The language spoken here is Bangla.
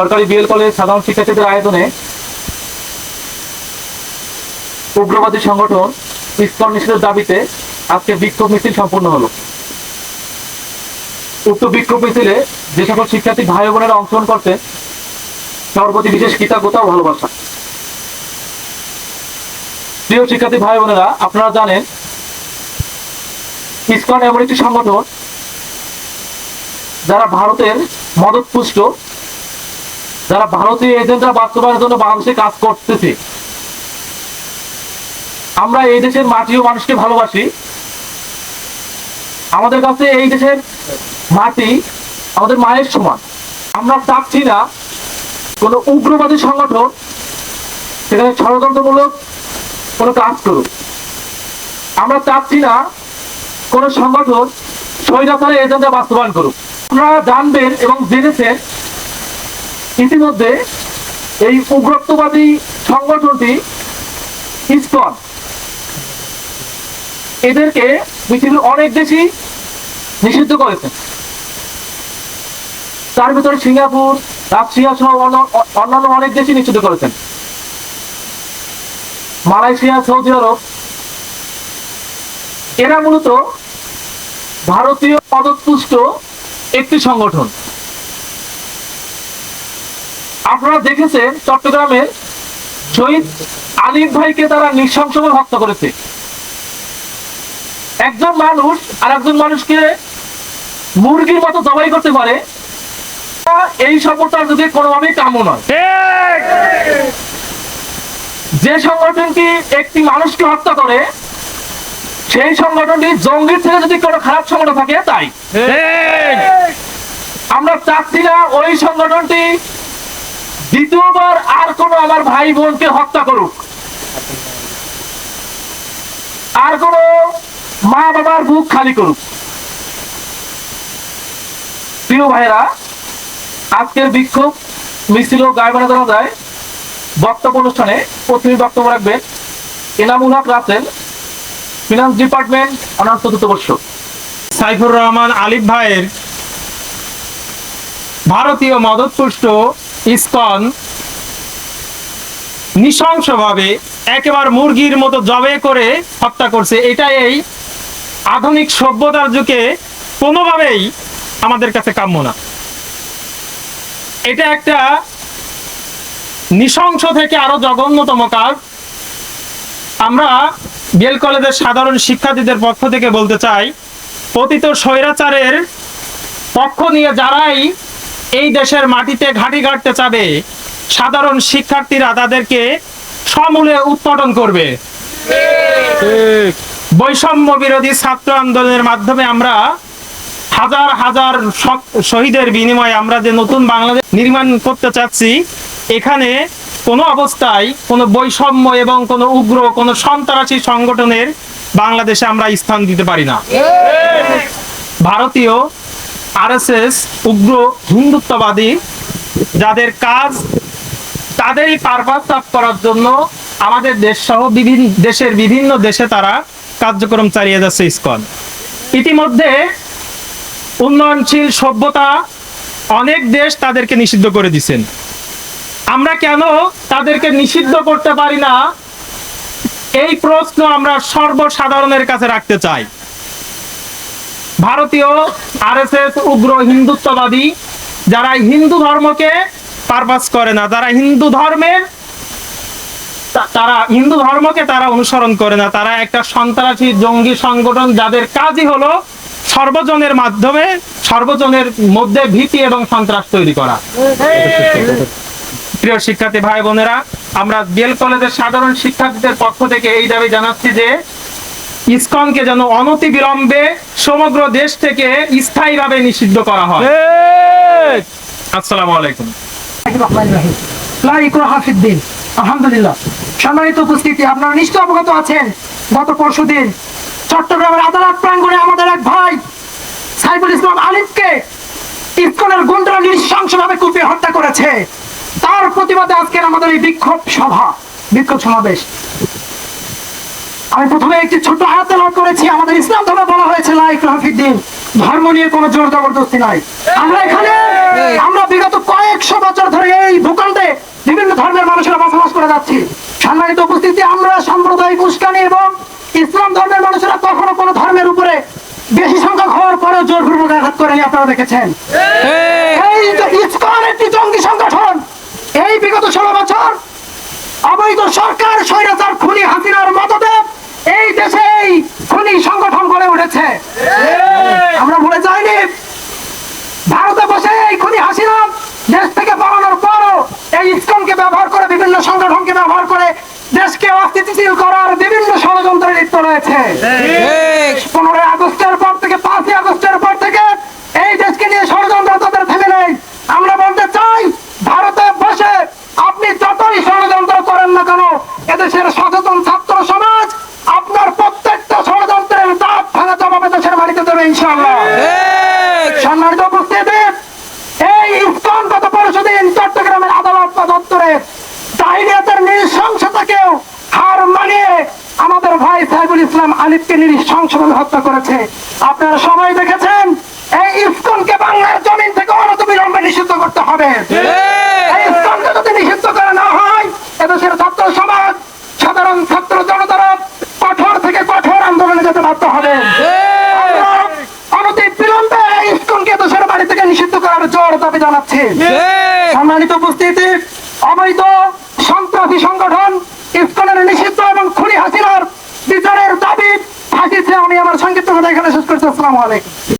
সরকারি বিএল কলেজ সাধারণ শিক্ষার্থীদের আয়োজনে উগ্রবাদী সংগঠন ইসকন নিষেধের দাবিতে আজকে বিক্ষোভ মিছিল সম্পন্ন হলো। উক্ত বিক্ষোভ মিছিলে যে সকল শিক্ষার্থী ভাই বোনেরা অংশগ্রহণ করতে সবার প্রতি বিশেষ কৃতজ্ঞতা ও ভালোবাসা। প্রিয় শিক্ষার্থী ভাই বোনেরা, আপনারা জানেন, ইসকন এমন একটি সংগঠন যারা ভারতের মদত পুষ্ট যারা ভারতীয় এজেন্ডা বাস্তবায়নের জন্য বাংলাদেশে কাজ করতেছে, আমরা এই দেশের মাটি ও মানুষকে ভালোবাসি। আমাদের কাছে এই দেশের মাটি আমাদের মায়ের সমান। আমরা চাচ্ছি না কোনো উগ্রবাদী সংগঠন সেখানে ষড়যন্ত্রমূলক কোনো কাজ করুক। আমরা চাচ্ছি না কোন সংগঠন স্বৈরাচারে এজেন্ডা বাস্তবায়ন করুক। আপনারা জানবেন এবং জেনেছেন ইতিমধ্যে এই উগ্রত্ববাদী সংগঠনটি ইসকন। এদেরকে পৃথিবীর অনেক দেশই নিষিদ্ধ করেছে। তার ভিতরে সিঙ্গাপুর, রাশিয়া সহ অন্যান্য অনেক দেশই নিষিদ্ধ করেছেন। মালয়েশিয়া, সৌদি আরব। এরা মূলত ভারতীয় পদপুষ্ট একটি সংগঠন। আপনারা দেখেছেন চট্টগ্রামের শহীদ আলিফ ভাইকে তারা নৃশংসভাবে হত্যা করেছে। একজন মানুষ আর একজন মানুষকে মুরগির মতো জবাই করতে পারে এই সম্পর্কটার যদি কোনোভাবেই কাম্য নয়। যে সংগঠনটি একটি মানুষকে হত্যা করে সেই সংগঠনটি জঙ্গির থেকে যদি কোনো খারাপ সংগঠন থাকে তাই। আমরা চাচ্ছি না ওই সংগঠনটি দ্বিতীয়বার আর কোনো আমার ভাই বোনকে হত্যা করুক। আর কোনো মা বাবার বুক খালি করুক। প্রিয় ভাইরা আজকের বিক্ষোভ মিছিল বক্তব্য অনুষ্ঠানে প্রথমে বক্তব্য রাখবেন Enamul Haque Rasel finance department honours চতুর্থ বর্ষ। সাইফুর রহমান আলিফ ভাইয়ের ভারতীয় মদতপুষ্ট ইসকন নৃশংসভাবে একেবারে মুরগির মতো জবে করে হত্যা করছে। এটা এই আধুনিক সভ্যতার যুগে কোনোভাবেই আমাদের কাছে কাম্য না। এটা একটা নৃশংস থেকে আরও জঘন্যতম কাজ। আমরা বেল কলেজের সাধারণ শিক্ষার্থীদের পক্ষ থেকে বলতে চাই, পতিত স্বৈরাচারের পক্ষ নিয়ে যারাই এই দেশের মাটিতে ঘাঁটি গাড়তে চাবে। সাধারণ শিক্ষার্থীরা তাদেরকে সমূলে উৎপাদন করবে। বৈষম্য বিরোধী ছাত্র আন্দোলনের মাধ্যমে আমরা হাজার হাজার শহীদের বিনিময়ে আমরা যে নতুন বাংলাদেশ নির্মাণ করতে চাচ্ছি, এখানে কোনো অবস্থায় কোনো বৈষম্য এবং কোনো উগ্র, কোনো সন্ত্রাসী সংগঠনের বাংলাদেশে আমরা স্থান দিতে পারি না। ভারতীয় আরএসএস উগ্র হিন্দুত্ববাদী, যাদের কাজ তাদেরই পারপাস লাভ করার জন্য আমাদের দেশ সহ বিভিন্ন দেশের বিভিন্ন দেশে তারা কার্যক্রম চালিয়ে যাচ্ছে ইসকন। ইতিমধ্যে উন্নয়নশীল সভ্যতা অনেক দেশ তাদেরকে নিষিদ্ধ করে দিছেন। আমরা কেন তাদেরকে নিষিদ্ধ করতে পারি না? এই প্রশ্ন আমরা সর্বসাধারণের কাছে রাখতে চাই। ভারতীয় আরএসএস উগ্র হিন্দুত্ববাদী, যারা হিন্দু ধর্মকে পারপাস করে না, যারা হিন্দু ধর্মের তারা হিন্দু ধর্মকে তারা অনুসরণ করে না, তারা একটা সন্ত্রাসী জঙ্গি সংগঠন যাদের কাজই হলো সর্বজনের মাধ্যমে, সর্বজনের মধ্যে ভীতি এবং সন্ত্রাস তৈরি করা। প্রিয় শিক্ষার্থী ভাই বোনেরা, আমরা বেল কলেজের সাধারণ শিক্ষার্থীদের পক্ষ থেকে এই দাবি জানাচ্ছি যে ইসকনকে যেন অনতি বিলম্বে সমগ্র দেশ থেকে স্থায়ীভাবে নিষিদ্ধ করা হয়। আসসালামু আলাইকুম। আলহামদুলিল্লাহ। সম্মানিত উপস্থিতি আপনারা নিশ্চয় অবগত আছেন গত পরশু দিন চট্টগ্রামের আদালত প্রাঙ্গণে আমাদের এক ভাই সাইফুল ইসলাম আলিফকে ইসকনের গুন্ডরা নৃশংসভাবে কুপিয়ে হত্যা করেছে। তার প্রতিবাদে আজকের আমাদের এই বিক্ষোভ সভা বিক্ষোভ সমাবেশ। আমি প্রথমে একটি ছোট আয়াত তেলাওয়াত করেছি, আমাদের ইসলাম ধর্মে বলা হয়েছে লাইক রাফিদ্দিন ধর্ম নিয়ে কোনো জোর জবরদস্তি নাই। আমরা এখানে, আমরা বিগত কয়েকশো বছর ধরে জানাচ্ছি সম্মানিত উপস্থিতি, আমরা সাম্প্রদায়িক উস্কানি এবং ইসলাম ধর্মের মানুষেরা কখনো কোনো ধর্মের উপরে বেশি সংখ্যক হওয়ার পরেও জোরপূর্বক আঘাত করেনি আপনারা দেখেছেন। এই ইসকন একটি জঙ্গি সংগঠন, এই বিগত ষোলো বছর অবৈধ সরকার স্বৈরাচার খুনি হাসিনার মদতে এই দেশে এই খুনি সংগঠন গড়ে উঠেছে। আমরা ভুলে যাইনি। ভারতে বসে এই খুনি হাসিনা দেশ থেকে পালানোর পরও এই ইসকনকে ব্যবহার করে বিভিন্ন সংগঠনকে ব্যবহার করে দেশকে অস্থিতিশীল করার বিভিন্ন ষড়যন্ত্রে লিপ্ত রয়েছে পনেরোই আগস্টের পর থেকে পাঁচই আগস্টের পর থেকে এই দেশকে নিয়ে ষড়যন্ত্র তাদের থেমে নেই আমরা বলতে চাই ভারতে বসে আপনি যতই ষড়যন্ত্র করেন না কেন এদেশের সচেতন ছাত্র সমাজ আপনার প্রত্যেকটা ষড়যন্ত্রের দাঁত ভাঙা জবাবে দেশের বাড়িতে দেবে ইনশাল্লাহ সম্মানিত উপস্থিতি এই ইসকন গত পরশুদিন চট্টগ্রামের আদালত বা দপ্তরে জাহিলিয়াতের নৃশংসতাকেও হার মানিয়ে আমাদের ভাই ইসলাম আলিফকে নৃশংসভাবে হত্যা করেছে। আপনারা সবাই দেখেছেন? এই ইসকনকে বাংলার জমিন থেকে অনত বিলম্বে নিষিদ্ধ করতে হবে। এই ইসকনকে যদি নিষিদ্ধ করা না হয় এদেশের ছাত্র সমাজ সাধারণ ছাত্র জনতারা কঠোর থেকে কঠোর আন্দোলনে যেতে বাধ্য হবে। অনতি বিলম্বে এই ইসকনকে দেশের বাড়ি থেকে নিষিদ্ধ করার জোর দাবি জানাচ্ছি। সম্মানিত উপস্থিতি অবৈধ সন্ত্রাসী সংগঠন ইসকনের নিষিদ্ধ এবং খুনি হাসিনার বিচারের দাবি ফাঁসিছে আমি আমার সংক্ষিপ্ত কথা এখানে শেষ করছি আসসালামু আলাইকুম